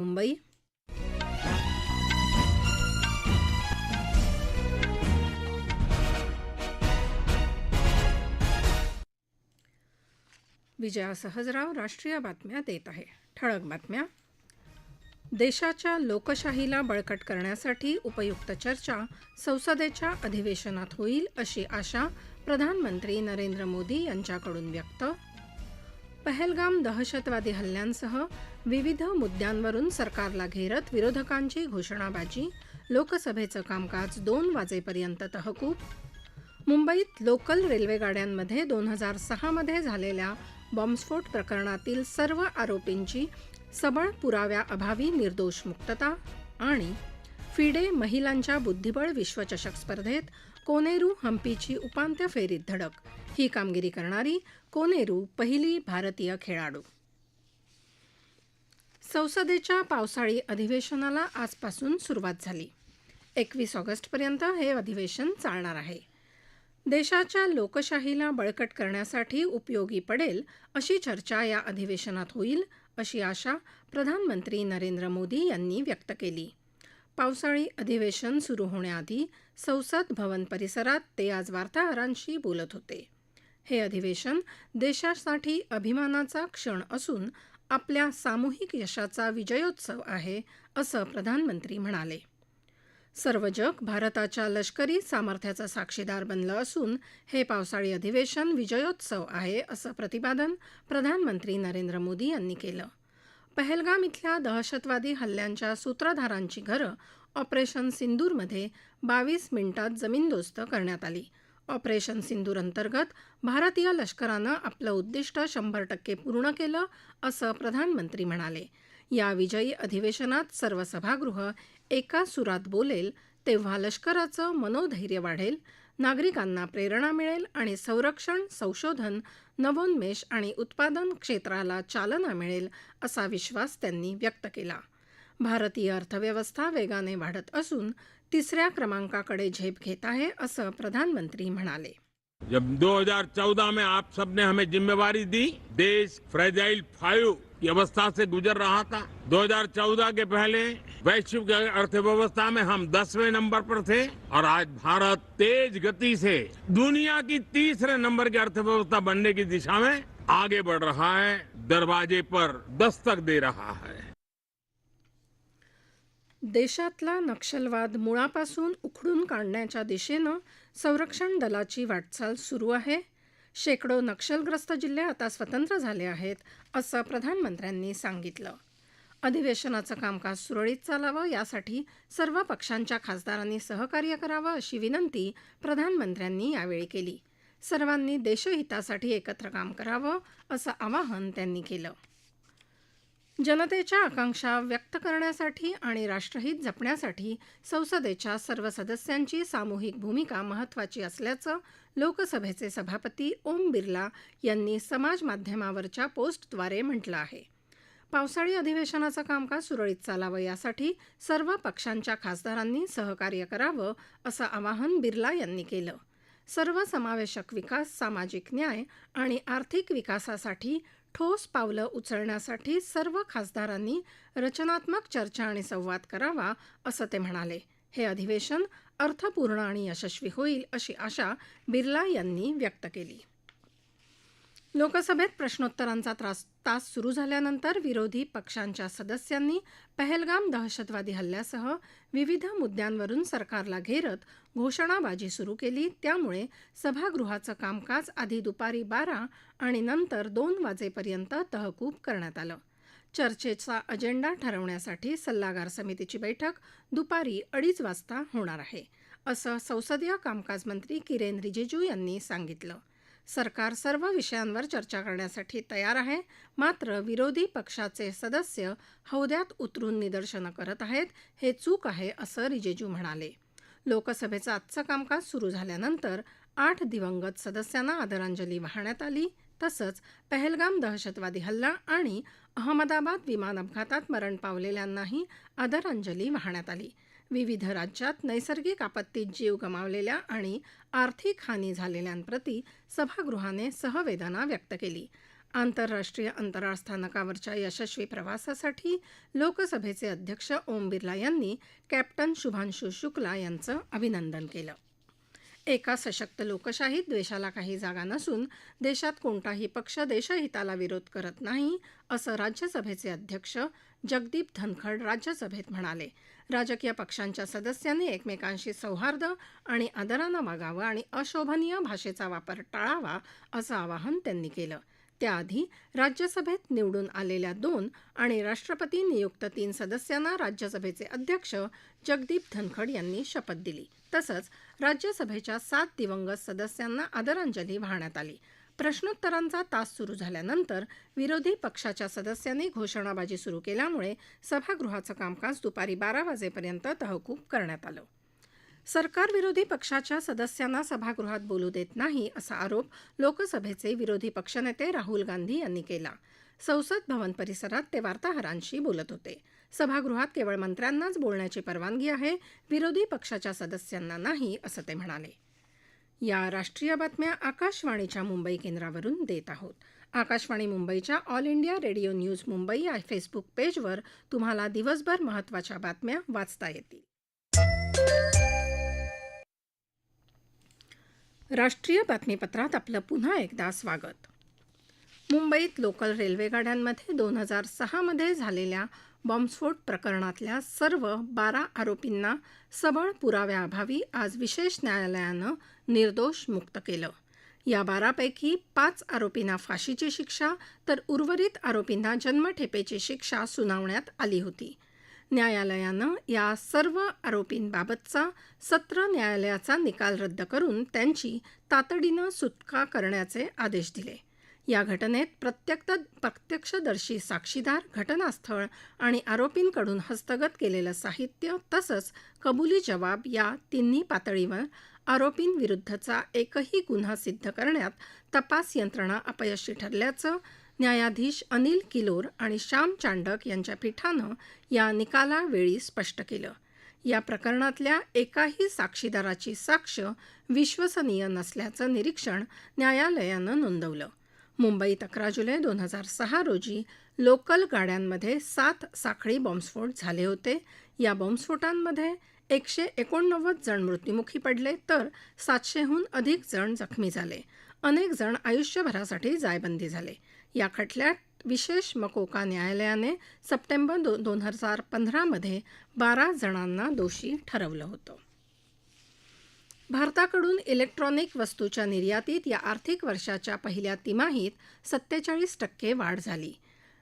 मुंबई. विजया सहजराव राष्ट्रीय बातम्या देत आहे. ठळक बातम्या. देशाच्या लोकशाहीला बळकट करण्यासाठी उपयुक्त चर्चा संसदेच्या अधिवेशनात होईल अशी आशा प्रधानमंत्री नरेंद्र मोदी यांच्याकडून व्यक्त पहलगाम दहशतवादी हल्ल्यांसह विविध मुद्द्यांवरून सरकारला घेरत विरोधकांची घोषणाबाजी लोकसभेचं कामकाज दोन वाजेपर्यंत तहकूब. मुंबईत लोकल रेल्वेगाड्यांमध्ये दोन हजार सहामध्ये झालेल्या बॉम्बस्फोट प्रकरणातील सर्व आरोपींची सबळ पुराव्याअभावी निर्दोष मुक्तता आणि फिडे महिलांच्या बुद्धिबळ विश्वचषक स्पर्धेत कोनेरू हम्पीची उपांत्य फेरीत धडक. ही कामगिरी करणारी कोनेरू पहिली भारतीय खेळाडू. संसदेच्या पावसाळी अधिवेशनाला आजपासून सुरुवात झाली. एकवीस ऑगस्टपर्यंत हे अधिवेशन चालणार आहे. देशाच्या लोकशाहीला बळकट करण्यासाठी उपयोगी पडेल अशी चर्चा या अधिवेशनात होईल अशी आशा प्रधानमंत्री नरेंद्र मोदी यांनी व्यक्त केली. पावसाळी अधिवेशन सुरू होण्याआधी संसद भवन परिसरात ते आज वार्ताहरांशी बोलत होते. हे अधिवेशन देशासाठी अभिमानाचा क्षण असून आपल्या सामूहिक यशाचा विजयोत्सव आहे असं प्रधानमंत्री म्हणाले. सर्व जग भारताच्या लष्करी सामर्थ्याचं साक्षीदार बनलं असून हे पावसाळी अधिवेशन विजयोत्सव आहे असं प्रतिपादन प्रधानमंत्री नरेंद्र मोदी यांनी केलं. पहलगाम इथल्या दहशतवादी हल्ल्यांच्या सूत्रधारांची घरं ऑपरेशन सिंदूरमध्ये बावीस मिनिटात जमीनदोस्त करण्यात आली. ऑपरेशन सिंदूर अंतर्गत भारतीय लष्करानं आपलं उद्दिष्ट शंभर टक्के पूर्ण केलं असं प्रधानमंत्री म्हणाले. या विजयी अधिवेशनात सर्व सभागृह एका सुरात बोलेल तेव्हा लष्कराचं मनोधैर्य वाढेल नागरिकांना प्रेरणा मिळेल आणि संरक्षण संशोधन नवोन्मेष आणि उत्पादन क्षेत्राला चालना मिळेल असा विश्वास त्यांनी व्यक्त केला. भारतीय अर्थव्यवस्था वेगाने वाढत असून तिसऱ्या क्रमांकाकडे झेप घेत आहे, असं प्रधानमंत्री म्हणाले. जब 2014 में आप सबने हमें जिम्मेवारी दी, देश फ्रेजाइल फाइव की अवस्था से गुजर रहा था। 2014 के पहले वैश्विक अर्थव्यवस्था में हम दसवें नंबर पर थे और आज भारत तेज गति से दुनिया की तीसरे नंबर की अर्थव्यवस्था बनने की दिशा में आगे बढ़ रहा है, दरवाजे पर दस्तक दे रहा है। देशातला नक्षलवाद मुळापासून उखडून काढण्याच्या दिशेनं संरक्षण दलाची वाटचाल सुरू आहे. शेकडो नक्षलग्रस्त जिल्हे आता स्वतंत्र झाले आहेत असं प्रधानमंत्र्यांनी सांगितलं. अधिवेशनाचं कामकाज सुरळीत चालावं यासाठी सर्व पक्षांच्या खासदारांनी सहकार्य करावं अशी विनंती प्रधानमंत्र्यांनी यावेळी केली. सर्वांनी देशहितासाठी एकत्र काम करावं असं आवाहन त्यांनी केलं. जनतेच्या आकांक्षा व्यक्त करण्यासाठी आणि राष्ट्रहित जपण्यासाठी संसदेच्या सर्व सदस्यांची सामूहिक भूमिका महत्त्वाची असल्याचं लोकसभेचे सभापती ओम बिर्ला यांनी समाज माध्यमावरच्या पोस्टद्वारे म्हटलं आहे. पावसाळी अधिवेशनाचं कामकाज सुरळीत चालावं यासाठी सर्व पक्षांच्या खासदारांनी सहकार्य करावं असं आवाहन बिर्ला यांनी केलं. सर्व समावेशक विकास सामाजिक न्याय आणि आर्थिक विकासासाठी ठोस पावलं उचलण्यासाठी सर्व खासदारांनी रचनात्मक चर्चा आणि संवाद करावा असं ते म्हणाले. हे अधिवेशन अर्थपूर्ण आणि यशस्वी होईल अशी आशा बिर्ला यांनी व्यक्त केली. लोकसभेत प्रश्नोत्तरांचा त्रास तास सुरू झाल्यानंतर विरोधी पक्षांच्या सदस्यांनी पहलगाम दहशतवादी हल्ल्यासह विविध मुद्द्यांवरून सरकारला घेरत घोषणाबाजी सुरू केली. त्यामुळे सभागृहाचं कामकाज आधी दुपारी बारा आणि नंतर दोन वाजेपर्यंत तहकूब करण्यात आलं. चर्चेचा अजेंडा ठरवण्यासाठी सल्लागार समितीची बैठक दुपारी अडीच वाजता होणार आहे असं संसदीय कामकाज मंत्री किरेन रिजिजू यांनी सांगितलं. सरकार सर्व विषयांवर चर्चा करण्यासाठी तयार आहे. मात्र विरोधी पक्षाचे सदस्य हौद्यात उतरून निदर्शनं करत आहेत. हे चूक आहे असं रिजिजू म्हणाले. लोकसभेचं आजचं कामकाज सुरू झाल्यानंतर आठ दिवंगत सदस्यांना आदरांजली वाहण्यात आली. तसंच पहलगाम दहशतवादी हल्ला आणि अहमदाबाद विमान अपघातात मरण पावलेल्यांनाही आदरांजली वाहण्यात आली. विविध राज्यात नैसर्गिक आपत्तीत जीव गमावलेल्या आणि आर्थिक हानी झालेल्यांप्रती सभागृहाने सहवेदना व्यक्त केली. आंतरराष्ट्रीय अंतराळ स्थानकावरच्या यशस्वी प्रवासासाठी लोकसभेचे अध्यक्ष ओम बिर्ला यांनी कॅप्टन शुभांशु शुक्ला यांचं अभिनंदन केलं. एका सशक्त लोकशाहीत द्वेषाला काही जागा नसून देशात कोणताही पक्ष देशहिताला विरोध करत नाही असं राज्यसभेचे अध्यक्ष जगदीप धनखड राज्यसभेत म्हणाले. राजकीय पक्षांच्या सदस्यांनी एकमेकांशी सौहार्द आणि आदरानं वागावं आणि अशोभनीय भाषेचा वापर टाळावा असं आवाहन त्यांनी केलं. त्याआधी राज्यसभेत निवडून आलेल्या दोन आणि राष्ट्रपती नियुक्त तीन सदस्यांना राज्यसभेचे अध्यक्ष जगदीप धनखड यांनी शपथ दिली. तसंच राज्यसभेच्या सात दिवंगत सदस्यांना आदरांजली वाहण्यात आली. प्रश्नोत्तरांचा तास सुरू झाल्यानंतर विरोधी पक्षाच्या सदस्यांनी घोषणाबाजी सुरू केल्यामुळे सभागृहाचं कामकाज दुपारी बारा वाजेपर्यंत तहकूब करण्यात आलं. सरकारविरोधी पक्षाच्या सदस्यांना सभागृहात बोलू देत नाही असा आरोप लोकसभेचे विरोधी पक्षनेते राहुल गांधी यांनी केला. संसद भवन परिसरात ते वार्ताहरांशी बोलत होते. सभागृहात केवळ मंत्र्यांनाच बोलण्याची परवानगी आहे विरोधी पक्षाच्या सदस्यांना नाही असं ते म्हणाले. या राष्ट्रीय बातम्या आकाशवाणीच्या मुंबई केंद्रावरून देत आहोत. आकाशवाणी मुंबईच्या All India Radio news Mumbai या फेसबुक पेजवर तुम्हाला दिवसभर महत्त्वाच्या बातम्या वाचता येतील. राष्ट्रीय बातमीपत्रात आपलं पुन्हा एकदा स्वागत. मुंबईत लोकल रेल्वेगाड्यांमध्ये दोन हजार सहामध्ये झालेल्या बॉम्बस्फोट प्रकरणातल्या सर्व बारा आरोपींना सबळ पुराव्याअभावी आज विशेष न्यायालयानं निर्दोष मुक्त केलं. या बारापैकी पाच आरोपींना फाशीची शिक्षा तर उर्वरित आरोपींना जन्मठेपेची शिक्षा सुनावण्यात आली होती. न्यायालयानं या सर्व आरोपींबाबतचा सत्र न्यायालयाचा निकाल रद्द करून त्यांची तातडीनं सुटका करण्याचे आदेश दिले. या घटनेत प्रत्यक्त प्रत्यक्षदर्शी साक्षीदार घटनास्थळ आणि आरोपींकडून हस्तगत केलेलं साहित्य तसंच कबुली जबाब या तिन्ही पातळीवर आरोपींविरुद्धचा एकही गुन्हा सिद्ध करण्यात तपास यंत्रणा अपयशी ठरल्याचं न्यायाधीश अनिल किलोर आणि श्याम चांडक यांच्या पीठानं या निकालावेळी स्पष्ट केलं. या प्रकरणातल्या एकाही साक्षीदाराची साक्ष विश्वसनीय नसल्याचं निरीक्षण न्यायालयानं नोंदवलं. मुंबईत अकरा जुलै दोन हजार सहा रोजी लोकल गाड्यांमध्ये सात साखळी बॉम्बस्फोट झाले होते. या बॉम्बस्फोटांमध्ये एकशे एकोणनव्वद जण मृत्युमुखी पडले तर सातशेहून अधिक जण जखमी झाले. अनेक जण आयुष्यभरासाठी जायबंदी झाले. या खटल्यात विशेष मकोका न्यायालयाने सप्टेंबर दो दोन हजार पंधरामध्ये बारा जणांना दोषी ठरवलं होतं. भारताकडून इलेक्ट्रॉनिक वस्तूच्या निर्यातीत या आर्थिक वर्षाच्या पहिल्या तिमाहीत सत्तेचाळीस टक्के वाढ झाली.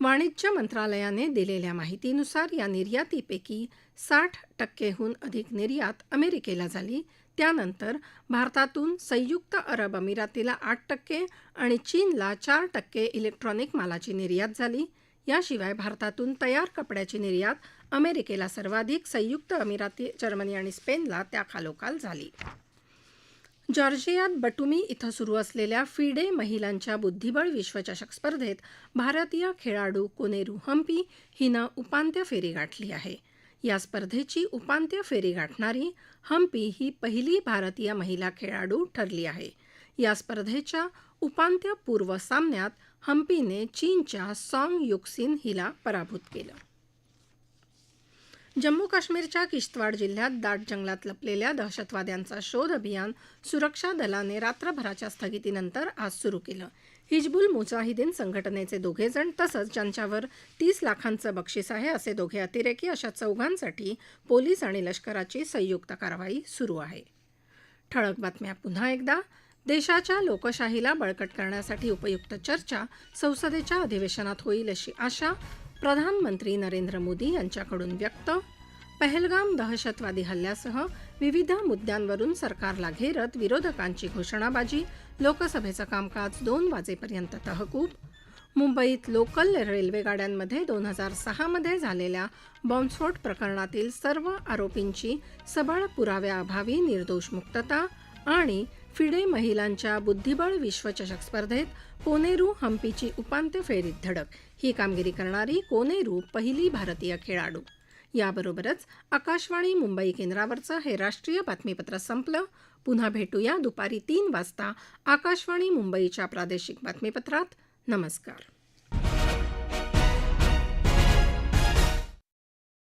वाणिज्य मंत्रालयाने दिलेल्या माहितीनुसार या निर्यातीपैकी साठ टक्केहून अधिक निर्यात अमेरिकेला झाली. त्यानंतर भारतातून संयुक्त अरब अमिरातीला आठ टक्के आणि चीनला चार टक्के इलेक्ट्रॉनिक मालाची निर्यात झाली. याशिवाय भारतातून तयार कपड्याची निर्यात अमेरिकेला सर्वाधिक संयुक्त अमिराती जर्मनी आणि स्पेनला त्याखालोखाल झाली. जॉर्जियात बटुमी इथं सुरू असलेल्या फिडे महिलांच्या बुद्धिबळ विश्वचषक स्पर्धेत भारतीय खेळाडू कोनेरू हम्पी हिनं उपांत्य फेरी गाठली आहे. या स्पर्धेची उपांत्य फेरी गाठणारी हम्पी ही पहिली भारतीय महिला खेळाडू ठरली आहे. या स्पर्धेच्या उपांत्यपूर्व सामन्यात हम्पीने चीनच्या सॉंग युक्सिन हिला पराभूत केलं. जम्मू काश्मीरच्या किश्तवाड जिल्ह्यात दाट जंगलात लपलेल्या दहशतवाद्यांचा शोध अभियान सुरक्षा दलाने रात्रभराच्या स्थगितीनंतर आज सुरू केलं. हिजबुल मुजाहिदीन संघटनेचे दोघे जण तसंच ज्यांच्यावर तीस लाखांचं बक्षीस आहे असे दोघे अतिरेकी अशा चौघांसाठी पोलीस आणि लष्कराची संयुक्त कारवाई सुरू आहे. ठळक बातम्या पुन्हा एकदा. देशाच्या लोकशाहीला बळकट करण्यासाठी उपयुक्त चर्चा संसदेच्या अधिवेशनात होईल अशी आशा. प्रधानमंत्री नरेंद्र मोदी यांच्याकडून व्यक्त पहलगाम दहशतवादी हल्ल्यासह विविध मुद्द्यांवरून सरकारला घेरत विरोधकांची घोषणाबाजी लोकसभेचं कामकाज दोन वाजेपर्यंत तहकूब मुंबईत लोकल रेल्वे गाड्यांमध्ये दोन हजार सहामध्ये झालेल्या बॉम्बस्फोट प्रकरणातील सर्व आरोपींची सबळ पुराव्याअभावी निर्दोष मुक्तता आणि फिडे महिलांच्या बुद्धिबळ विश्वचषक स्पर्धेत कोनेरू हम्पीची उपांत्य फेरीत धडक. ही कामगिरी करणारी कोनेरू पहिली भारतीय खेळाडू. याबरोबरच आकाशवाणी मुंबई केंद्रावरचं हे राष्ट्रीय बातमीपत्र संपलं. पुन्हा भेटूया दुपारी तीन वाजता आकाशवाणी मुंबईच्या प्रादेशिक बातमीपत्रात. नमस्कार.